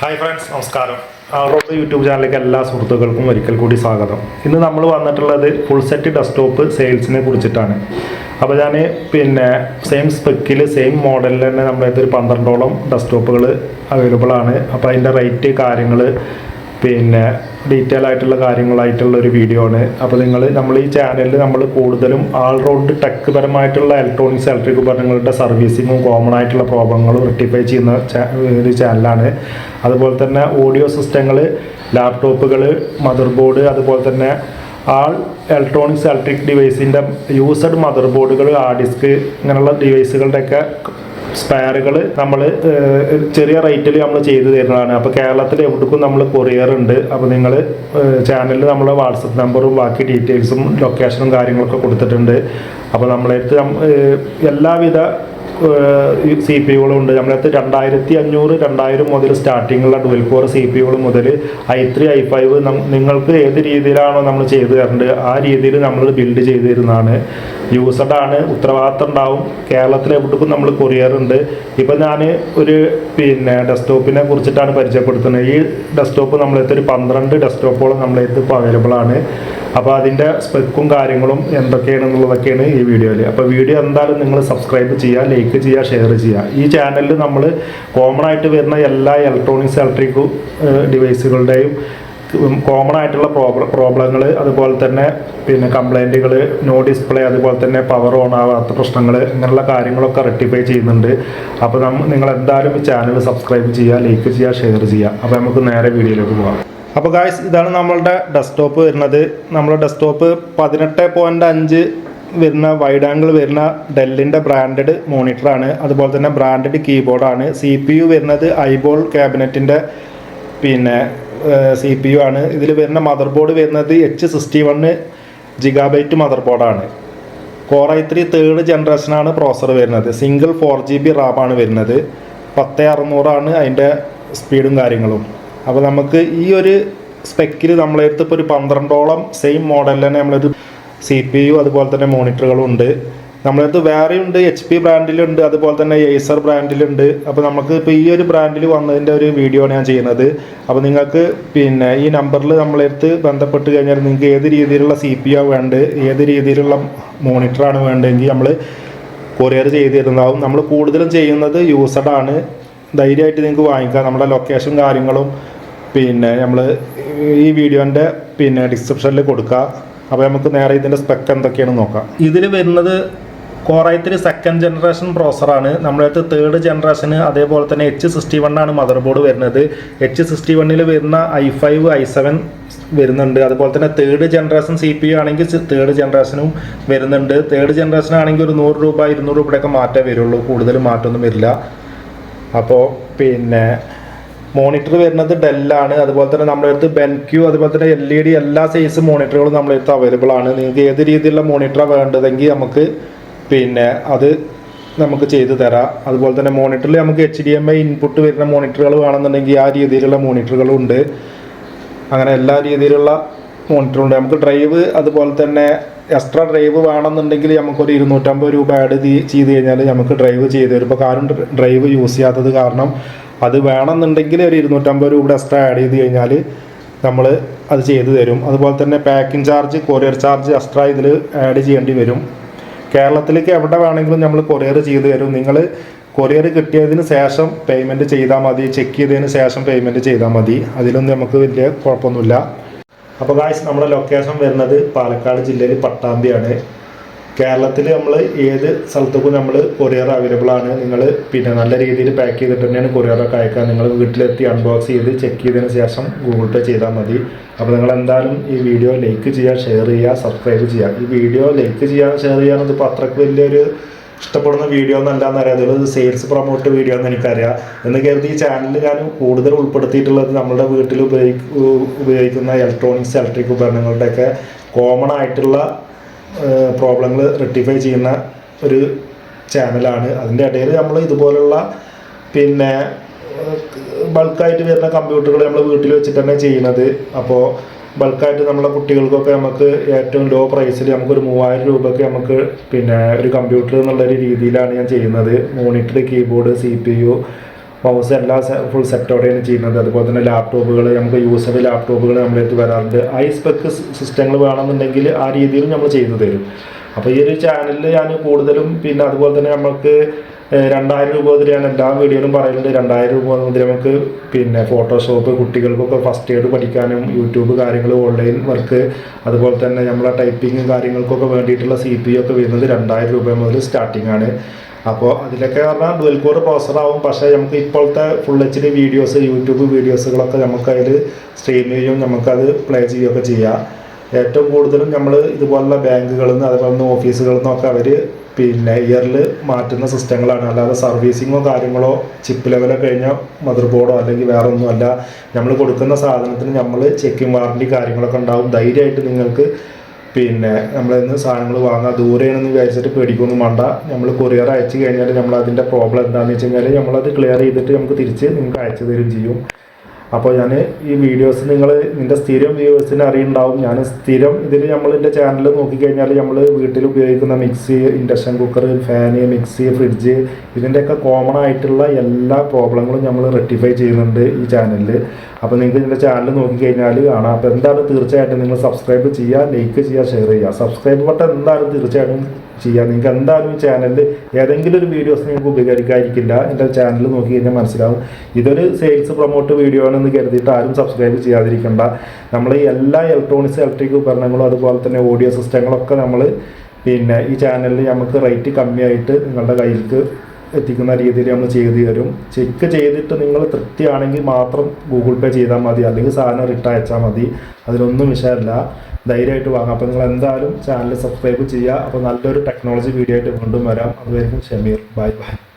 Hi friends നമസ്കാരം. Rose YouTube ചാനലിലേക്ക് എല്ലാ സുഹൃത്തുക്കൾക്കും ഒരിക്കൽ കൂടി സ്വാഗതം. ഇന്ന് നമ്മൾ വന്നിട്ടുള്ളത് ഫുൾ സെറ്റ് ഡെസ്ക്ടോപ്പ് സെയിൽസിനെ കുറിച്ചിട്ടാണ്. അപ്പോൾ ഞാൻ പിന്നെ സെയിം സ്പെക്കിൽ സെയിം മോഡലിൽ തന്നെ നമ്മുടെ ഒരു പന്ത്രണ്ടോളം ഡെസ്ക്ടോപ്പുകൾ അവൈലബിൾ ആണ്. അപ്പോൾ അതിന്റെ റേറ്റ് കാര്യങ്ങൾ പിന്നെ ഡീറ്റെയിൽ ആയിട്ടുള്ള കാര്യങ്ങളായിട്ടുള്ള ഒരു വീഡിയോ ആണ്. അപ്പോൾ നിങ്ങൾ നമ്മൾ ഈ ചാനലിൽ നമ്മൾ കൂടുതലും ആൾ റൗണ്ട് ടെക് പരമായിട്ടുള്ള ഇലക്ട്രോണിക്സ് ഇലക്ട്രിക് ഉപകരണങ്ങളുടെ സർവീസിങ്ങും കോമൺ ആയിട്ടുള്ള പ്രോബ്ലങ്ങളും റെക്ടിഫൈ ചെയ്യുന്ന ഒരു ചാനലാണ് അതുപോലെ തന്നെ ഓഡിയോ സിസ്റ്റങ്ങൾ ലാപ്ടോപ്പുകൾ മദർ ബോർഡ് അതുപോലെ തന്നെ ആൾ ഇലക്ട്രോണിക്സ് ഇലക്ട്രിക് ഡിവൈസിന്റെ യൂസഡ് മദർ ബോർഡുകൾ ഹാർഡ് ഡിസ്ക് ഇങ്ങനെയുള്ള ഡിവൈസുകളുടെയൊക്കെ സ്പെയറുകൾ നമ്മൾ ചെറിയ റേറ്റിൽ നമ്മൾ ചെയ്തു തരുന്നതാണ്. അപ്പോൾ കേരളത്തിൽ എവിടേക്കും നമ്മൾ കൊറിയർ ഉണ്ട്. അപ്പോൾ നിങ്ങൾ ചാനലിൽ നമ്മളെ വാട്സപ്പ് നമ്പറും ബാക്കി ഡീറ്റെയിൽസും ലൊക്കേഷനും കാര്യങ്ങളൊക്കെ കൊടുത്തിട്ടുണ്ട്. അപ്പോൾ നമ്മളെടുത്ത് എല്ലാവിധ സി പി യുകളും ഉണ്ട്. നമ്മളടുത്ത് രണ്ടായിരത്തി അഞ്ഞൂറ് രണ്ടായിരം മുതൽ സ്റ്റാർട്ടിങ്ങുള്ള ഡുവൽ കോർ സി പി യുകൾ മുതൽ ഐ ത്രീ ഐ ഫൈവ് നിങ്ങൾക്ക് ഏത് രീതിയിലാണോ നമ്മൾ ചെയ്തു തരേണ്ടത് ആ രീതിയിൽ നമ്മൾ ബിൽഡ് ചെയ്തു തരുന്നതാണ്. യൂസഡ് ആണ് ഉത്തരവാദിത്തം ഉണ്ടാവും. കേരളത്തിലെ എവിടേക്കും നമ്മൾ കൊറിയർ ഉണ്ട്. ഇപ്പം ഞാൻ ഒരു പിന്നെ ഡെസ്ക്ടോപ്പിനെ കുറിച്ചിട്ടാണ് പരിചയപ്പെടുത്തുന്നത്. ഈ ഡെസ്ക്ടോപ്പ് നമ്മളടുത്ത് ഒരു പന്ത്രണ്ട് ഡെസ്ക്ടോപ്പുകളും നമ്മളടുത്ത് ഇപ്പോൾ അവൈലബിൾ ആണ്. അപ്പോൾ അതിന്റെ സ്പെക്കും കാര്യങ്ങളും എന്തൊക്കെയാണെന്നുള്ളതൊക്കെയാണ് ഈ വീഡിയോയിൽ അപ്പോൾ വീഡിയോ എന്തായാലും നിങ്ങൾ സബ്സ്ക്രൈബ് ചെയ്യുക ലൈക്ക് ചെയ്യുക ഷെയർ ചെയ്യുക. ഈ ചാനലിൽ നമ്മൾ കോമൺ ആയിട്ട് വരുന്ന എല്ലാ ഇലക്ട്രോണിക്സ് ഇലക്ട്രിക് ഡിവൈസുകളുടെയും കോമൺ ആയിട്ടുള്ള പ്രോബ്ലം പ്രോബ്ലങ്ങൾ അതുപോലെ തന്നെ പിന്നെ കംപ്ലൈന്റുകൾ നോ ഡിസ്പ്ലേ അതുപോലെ തന്നെ പവർ ഓൺ ആവാത്ത പ്രശ്നങ്ങൾ ഇങ്ങനെയുള്ള കാര്യങ്ങളൊക്കെ റെക്ടിഫൈ ചെയ്യുന്നുണ്ട്. അപ്പോൾ നമ്മൾ നിങ്ങൾ എന്തായാലും ഈ ചാനൽ സബ്സ്ക്രൈബ് ചെയ്യുക ലൈക്ക് ചെയ്യുക ഷെയർ ചെയ്യുക. അപ്പോൾ നമുക്ക് നേരെ വീഡിയോയിലേക്ക് പോകാം അപ്പോൾ ഗായ്സ് ഇതാണ് നമ്മളുടെ ഡെസ്ക്ടോപ്പ് വരുന്നത്. നമ്മുടെ ഡെസ്ക്ടോപ്പ് പതിനെട്ട് പോയിന്റ് അഞ്ച് വരുന്ന വൈഡ് ആംഗിൾ വരുന്ന ഡെല്ലിന്റെ ബ്രാൻഡഡ് മോണിറ്ററാണ് അതുപോലെ തന്നെ ബ്രാൻഡഡ് കീബോർഡാണ് സി പി യു വരുന്നത് ഐബോൾ ക്യാബിനറ്റിന്റെ പിന്നെ സി പി യു ആണ്. ഇതിൽ വരുന്ന മദർ ബോർഡ് വരുന്നത് H sixty one gigabyte mother ബോർഡാണ് കോർ ഐ ത്രീ തേർഡ് ജനറേഷനാണ് പ്രോസർ വരുന്നത്. സിംഗിൾ ഫോർ ജി ബി റാമാണ് വരുന്നത്. പത്ത് അറുന്നൂറാണ് അതിന്റെ സ്പീഡും കാര്യങ്ങളും. അപ്പോൾ നമുക്ക് ഈ ഒരു സ്പെക്കിൽ നമ്മളെടുത്ത് ഇപ്പോൾ ഒരു പന്ത്രണ്ടോളം സെയിം മോഡലിൽ തന്നെ നമ്മളൊരു സി പി യു അതുപോലെ തന്നെ മോണിറ്ററുകളും ഉണ്ട്. നമ്മളടുത്ത് വേറെയുണ്ട് എച്ച് പി ബ്രാൻഡിലുണ്ട് അതുപോലെ തന്നെ ഏസർ ബ്രാൻഡിലുണ്ട് അപ്പോൾ നമുക്ക് ഇപ്പോൾ ഈ ഒരു ബ്രാൻഡിൽ വന്നതിന്റെ ഒരു വീഡിയോ ആണ് ഞാൻ ചെയ്യുന്നത്. അപ്പോൾ നിങ്ങൾക്ക് പിന്നെ ഈ നമ്പറിൽ നമ്മളടുത്ത് ബന്ധപ്പെട്ട് കഴിഞ്ഞാൽ നിങ്ങൾക്ക് ഏത് രീതിയിലുള്ള സി പി യു വേണ്ടത് ഏത് രീതിയിലുള്ള മോണിറ്ററാണ് വേണ്ടതെങ്കിൽ നമ്മൾ കൊറിയർ ചെയ്ത് തരുന്നതാവും. നമ്മൾ കൂടുതലും ചെയ്യുന്നത് യൂസഡ് ആണ്. ധൈര്യമായിട്ട് നിങ്ങൾക്ക് വാങ്ങിക്കാം. നമ്മുടെ ലൊക്കേഷൻ കാര്യങ്ങളും പിന്നെ നമ്മൾ ഈ വീഡിയോന്റെ പിന്നെ ഡിസ്ക്രിപ്ഷനിൽ കൊടുക്കുക അപ്പോൾ നമുക്ക് നേരെ ഇതിന്റെ സ്പെക്ക് എന്തൊക്കെയാണെന്ന് നോക്കാം. ഇതിൽ വരുന്നത് കോറായിത്തിരി സെക്കൻഡ് ജനറേഷൻ പ്രോസറാണ് നമ്മളടുത്ത് തേർഡ് ജനറേഷന് അതേപോലെ തന്നെ എച്ച് സിക്സ്റ്റി വണ്ണാണ് മദർ ബോർഡ് വരുന്നത്. എച്ച് സിക്സ്റ്റി വണ്ണിൽ വരുന്ന ഐ ഫൈവ് ഐ സെവൻ വരുന്നുണ്ട്. അതുപോലെ തന്നെ third generation C P U ആണെങ്കിൽ തേർഡ് ജനറേഷനും വരുന്നുണ്ട്. തേർഡ് ജനറേഷൻ ആണെങ്കിൽ ഒരു നൂറ് രൂപ ഇരുന്നൂറ് രൂപയുടെയൊക്കെ മാറ്റേ വരുള്ളൂ. കൂടുതൽ മാറ്റമൊന്നും വരില്ല. അപ്പോൾ പിന്നെ മോണിറ്റർ വരുന്നത് ഡെല്ലാണ് അതുപോലെ തന്നെ നമ്മുടെ അടുത്ത് ബെൻക്യൂ അതുപോലെ തന്നെ എൽ ഇ ഡി എല്ലാ സൈസ് മോണിറ്ററുകളും നമ്മുടെ അടുത്ത് അവൈലബിൾ ആണ്. നിങ്ങൾക്ക് ഏത് രീതിയിലുള്ള മോണിറ്ററാണ് വേണ്ടതെങ്കിൽ നമുക്ക് പിന്നെ അത് നമുക്ക് ചെയ്തു തരാം. അതുപോലെ തന്നെ മോണിറ്ററിൽ നമുക്ക് H D M I input വരുന്ന മോണിറ്ററുകൾ വേണമെന്നുണ്ടെങ്കിൽ ആ രീതിയിലുള്ള മോണിറ്ററുകളും ഉണ്ട്. അങ്ങനെ എല്ലാ രീതിയിലുള്ള മോണിറ്ററുണ്ട് നമുക്ക് ഡ്രൈവ് അതുപോലെ തന്നെ എക്സ്ട്രാ ഡ്രൈവ് വേണമെന്നുണ്ടെങ്കിൽ നമുക്കൊരു ഇരുന്നൂറ്റമ്പത് രൂപ ആഡ് ചെയ്ത് കഴിഞ്ഞാൽ നമുക്ക് ഡ്രൈവ് ചെയ്ത് തരും. ഇപ്പോൾ കാര്യം ഡ്രൈവ് യൂസ് ചെയ്യാത്തത് കാരണം അത് വേണമെന്നുണ്ടെങ്കിൽ ഒരു ഇരുന്നൂറ്റമ്പത് രൂപ എക്സ്ട്രാ ആഡ് ചെയ്ത് കഴിഞ്ഞാൽ നമ്മൾ അത് ചെയ്തു തരും. അതുപോലെ തന്നെ packing charge courier charge extra ഇതിൽ ആഡ് ചെയ്യേണ്ടി വരും. കേരളത്തിലേക്ക് എവിടെ വേണമെങ്കിലും നമ്മൾ കൊറിയർ ചെയ്തു തരും. നിങ്ങൾ കൊറിയർ കിട്ടിയതിന് ശേഷം പേയ്മെന്റ് ചെയ്താൽ മതി. ചെക്ക് ചെയ്തതിന് ശേഷം പേയ്മെന്റ് ചെയ്താൽ മതി. അതിലൊന്നും നമുക്ക് വലിയ കുഴപ്പമൊന്നുമില്ല. അപ്പോൾ ഗായ്സ് നമ്മുടെ ലൊക്കേഷൻ വരുന്നത് പാലക്കാട് ജില്ലയിൽ പട്ടാമ്പിയാണ്. കേരളത്തിൽ നമ്മൾ ഏത് സ്ഥലത്തേക്കും നമ്മൾ കൊറിയർ അവൈലബിൾ ആണ്. നിങ്ങൾ പിന്നെ നല്ല രീതിയിൽ പാക്ക് ചെയ്തിട്ട് തന്നെയാണ് കൊറിയറൊക്കെ അയക്കുക. നിങ്ങൾ വീട്ടിലെത്തി അൺബോക്സ് ചെയ്ത് ചെക്ക് ചെയ്തതിന് ശേഷം ഗൂഗിൾ പേ ചെയ്താൽ മതി. അപ്പോൾ നിങ്ങൾ എന്തായാലും ഈ വീഡിയോ ലൈക്ക് ചെയ്യുക ഷെയർ ചെയ്യുക സബ്സ്ക്രൈബ് ചെയ്യുക. ഈ വീഡിയോ ലൈക്ക് ചെയ്യാൻ ഷെയർ ചെയ്യാൻ ഇപ്പോൾ അത്രയ്ക്ക് വലിയൊരു ഇഷ്ടപ്പെടുന്ന വീഡിയോ എന്നല്ലാന്ന് അറിയാം ഇത് സെയിൽസ് പ്രൊമോട്ട് വീഡിയോ എന്ന് എനിക്കറിയാം. എന്ന് കരുതി ഈ ചാനലിൽ ഞാൻ കൂടുതൽ ഉൾപ്പെടുത്തിയിട്ടുള്ളത് നമ്മുടെ വീട്ടിൽ ഉപയോഗി ഉപയോഗിക്കുന്ന ഇലക്ട്രോണിക്സ് ഇലക്ട്രിക് ഉപകരണങ്ങളുടെയൊക്കെ കോമൺ ആയിട്ടുള്ള പ്രോബ്ലങ്ങൾ റെക്ടിഫൈ ചെയ്യുന്ന ഒരു ചാനലാണ് അതിന്റെ ഇടയിൽ നമ്മൾ ഇതുപോലുള്ള പിന്നെ ബൾക്കായിട്ട് വരുന്ന കമ്പ്യൂട്ടറുകൾ നമ്മൾ വീട്ടിൽ വെച്ചിട്ട് തന്നെ ചെയ്യുന്നത്. അപ്പോൾ ബൾക്കായിട്ട് നമ്മളെ കുട്ടികൾക്കൊക്കെ നമുക്ക് ഏറ്റവും ലോ പ്രൈസിൽ നമുക്കൊരു മൂവായിരം രൂപയ്ക്ക് നമുക്ക് പിന്നെ ഒരു കമ്പ്യൂട്ടർ എന്നുള്ള ഒരു രീതിയിലാണ് ഞാൻ ചെയ്യുന്നത്. Monitor keyboard C P U mouse എല്ലാ ഫുൾ സെറ്റോടെയാണ് ചെയ്യുന്നത്. അതുപോലെ തന്നെ ലാപ്ടോപ്പുകൾ നമുക്ക് യൂസർ ലാപ്ടോപ്പുകൾ നമ്മുടെ അടുത്ത് വരാറുണ്ട്. ഐ സ്പെക്ക് സിസ്റ്റങ്ങൾ വേണമെന്നുണ്ടെങ്കിൽ ആ രീതിയിൽ നമ്മൾ ചെയ്തു തരും. അപ്പോൾ ഈ ഒരു ചാനലിൽ ഞാൻ കൂടുതലും പിന്നെ അതുപോലെ തന്നെ നമുക്ക് രണ്ടായിരം രൂപ മുതൽ ഞാൻ എല്ലാ വീഡിയോയിലും പറയുന്നുണ്ട് രണ്ടായിരം രൂപ മുതൽ നമുക്ക് പിന്നെ ഫോട്ടോഷോപ്പ് കുട്ടികൾക്കൊക്കെ ഫസ്റ്റ് എയ്ഡ് പഠിക്കാനും യൂട്യൂബ് കാര്യങ്ങൾ ഓൺലൈൻ വർക്ക് അതുപോലെ തന്നെ നമ്മളെ ടൈപ്പിങ്ങും കാര്യങ്ങൾക്കൊക്കെ വേണ്ടിയിട്ടുള്ള സി പി ഒക്കെ വരുന്നത് രണ്ടായിരം രൂപ മുതൽ സ്റ്റാർട്ടിംഗ് ആണ്. അപ്പോൾ അതിലൊക്കെ പറഞ്ഞാൽ ഡുവൽ കോർ പ്രോസർ ആവും. പക്ഷേ നമുക്ക് ഇപ്പോഴത്തെ full H D videos YouTube വീഡിയോസുകളൊക്കെ നമുക്കതിൽ സ്ട്രീം ചെയ്യും. നമുക്കത് പ്ലേ ചെയ്യുകയൊക്കെ ചെയ്യാം. ഏറ്റവും കൂടുതലും നമ്മൾ ഇതുപോലുള്ള ബാങ്കുകളിൽ നിന്ന് അതുപോലെ ഓഫീസുകളിൽ നിന്നൊക്കെ അവർ പിന്നെ ഇയറിൽ മാറ്റുന്ന സിസ്റ്റങ്ങളാണ്. അല്ലാതെ സർവീസിങ്ങോ കാര്യങ്ങളോ ചിപ്പ് ലെവലോ കഴിഞ്ഞ മദർ ബോർഡോ അല്ലെങ്കിൽ വേറെ ഒന്നുമല്ല നമ്മൾ കൊടുക്കുന്ന സാധനത്തിന് നമ്മൾ ചെക്കിങ് വാറണ്ടി കാര്യങ്ങളൊക്കെ ഉണ്ടാവും. ധൈര്യമായിട്ട് നിങ്ങൾക്ക് പിന്നെ നമ്മളിന്ന് സാധനങ്ങൾ വാങ്ങാൻ ദൂരെയാണെന്ന് വിചാരിച്ചിട്ട് പേടിക്കൊന്നും വേണ്ട. നമ്മൾ കൊറിയർ അയച്ചു കഴിഞ്ഞാൽ നമ്മൾ അതിന്റെ പ്രോബ്ലം എന്താണെന്ന് വെച്ച് കഴിഞ്ഞാൽ നമ്മളത് ക്ലിയർ ചെയ്തിട്ട് നമുക്ക് തിരിച്ച് നിങ്ങൾക്ക് അയച്ചു തരും ചെയ്യും. അപ്പോൾ ഞാൻ ഈ വീഡിയോസ് നിങ്ങൾ നിന്റെ സ്ഥിരം വ്യൂവേഴ്സിന് അറിയുണ്ടാവും. ഞാൻ സ്ഥിരം ഇതിൽ നമ്മൾ എന്റെ ചാനൽ നോക്കിക്കഴിഞ്ഞാൽ നമ്മൾ വീട്ടിൽ ഉപയോഗിക്കുന്ന mixie induction cooker fan mixie fridge ഇതിന്റെയൊക്കെ കോമൺ ആയിട്ടുള്ള എല്ലാ പ്രോബ്ലങ്ങളും നമ്മൾ റെക്ടിഫൈ ചെയ്യുന്നുണ്ട് ഈ ചാനലിൽ അപ്പോൾ നിങ്ങൾക്ക് എന്റെ ചാനൽ നോക്കിക്കഴിഞ്ഞാൽ കാണാം. അപ്പോൾ എന്താണ് തീർച്ചയായിട്ടും നിങ്ങൾ സബ്സ്ക്രൈബ് ചെയ്യുക ലൈക്ക് ചെയ്യുക ഷെയർ ചെയ്യുക. സബ്സ്ക്രൈബ് ബട്ടൺ എന്തായാലും തീർച്ചയായിട്ടും ചെയ്യുക. നിങ്ങൾക്ക് എന്തായാലും ചാനലിൽ ഏതെങ്കിലും ഒരു വീഡിയോസ് നിങ്ങൾക്ക് ഉപകരിക്കാതിരിക്കില്ല. എന്റെ ചാനൽ നോക്കി കഴിഞ്ഞാൽ മനസ്സിലാവും. ഇതൊരു സെയിൽസ് പ്രൊമോട്ട് വീഡിയോ ആണെന്ന് കരുതിയിട്ട് ആരും സബ്സ്ക്രൈബ് ചെയ്യാതിരിക്കണ്ട. നമ്മൾ എല്ലാ ഇലക്ട്രോണിക്സ് ഇലക്ട്രിക് ഉപകരണങ്ങളും അതുപോലെ തന്നെ ഓഡിയോ സിസ്റ്റങ്ങളൊക്കെ നമ്മൾ പിന്നെ ഈ ചാനലിൽ നമുക്ക് റേറ്റ് കമ്മിയായിട്ട് നിങ്ങളുടെ കയ്യിലേക്ക് എത്തിക്കുന്ന രീതിയിൽ നമ്മൾ ചെയ്ത് തരും. ചെക്ക് ചെയ്തിട്ട് നിങ്ങൾ തൃപ്തിയാണെങ്കിൽ മാത്രം ഗൂഗിൾ പേ ചെയ്താൽ മതി. അല്ലെങ്കിൽ സാധനം റിട്ടേൺ അയച്ചാൽ മതി. അതിലൊന്നും വിഷയമല്ല. ധൈര്യമായിട്ട് വാങ്ങാം. അപ്പോൾ നിങ്ങൾ എന്തായാലും ചാനൽ സബ്സ്ക്രൈബ് ചെയ്യുക. അപ്പോൾ നല്ലൊരു ടെക്നോളജി വീഡിയോ ആയിട്ട് വീണ്ടും വരാം. അതുവരെയും ഷമീർ. Bye bye.